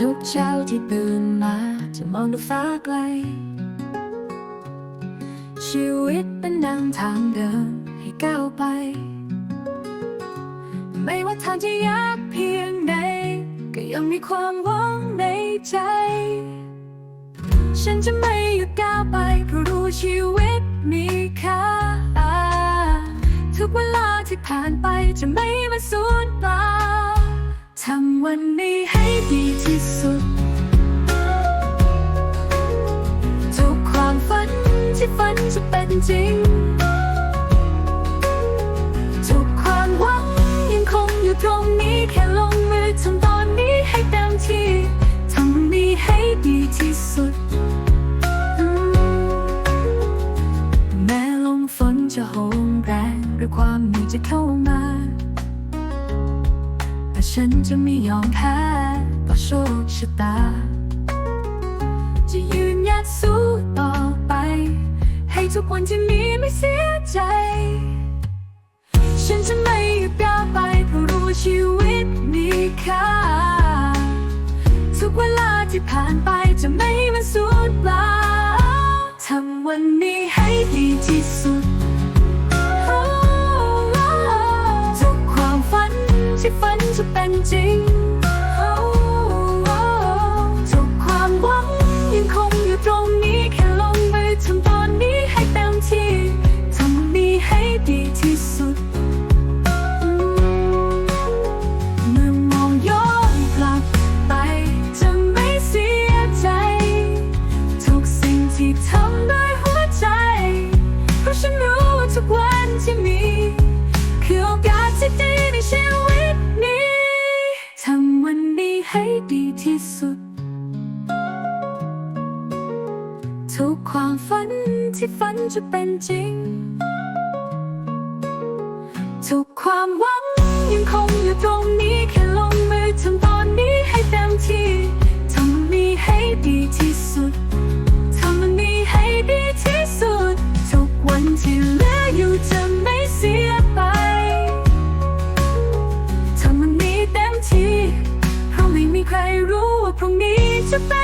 ทุกเช้าที่ตื่นมาจะมองดูฟ้าไกล ชีวิตเป็นดังทางเดินให้ก้าวไป ไม่ว่าทางจะยากเพียงใด ก็ยังมีความหวังในใจ ฉันจะไม่หยุดก้าวไป เพราะรู้ชีวิตมีค่า ทุกเวลาที่ผ่านไปจะไม่มาสูญเปล่าทำวันนี้ ดีที่สุด ทุกความฝันที่ฝันจะเป็นจริง ทุกความหวังยังคงอยู่ตรงนี้แค่ลงมือทำตอนนี้ให้เต็มที่ทำนี้ให้ดีที่สุด แม้ลมฝนจะโหมแรงหรือความเหนื่อยจะเข้ามาแต่ฉันจะไม่ยอมแพ้ะตา จะยืนหยัดสู้ต่อไป ให้ทุกวันที่มีไม่เสียใจ ฉันจะไม่หยุดก้าวไปเพราะรู้ว่าชีวิตมีค่า ทุกเวลาที่ผ่านไปจะไม่มาสูญเปล่าทำวันนี้ให้ดีที่สุดทุกความฝันที่ฝันจะเป็นจริง อยู่ตรงนี้แค่ลงมือทำตอนนี้ให้เต็มที่ทำนี้ให้ดีที่สุดเมื่อมองย้อนกลับไปจะไม่เสียใจ ทุกสิ่งที่ทำด้วยหัวใจ เพราะฉันรู้ว่าทุกวันที่มี คือโอกาสที่ดีในชีวิตนี้ทำวันนี้ให้ดีที่สุด ทุกความฝันที่ฝันจะเป็นจริง ทุกความหวังยังคงอยู่ตรงนี้แค่ลงมือทำตอนนี้ให้เต็มที่ทำมันนี้ให้ดีที่สุดทำมันนี้ให้ดีที่สุด ทุกวันที่เหลืออยู่จะไม่เสียไปทำมันนี้เต็มที่เพราะไม่มีใครรู้ว่าพรุ่งนี้จะเป็น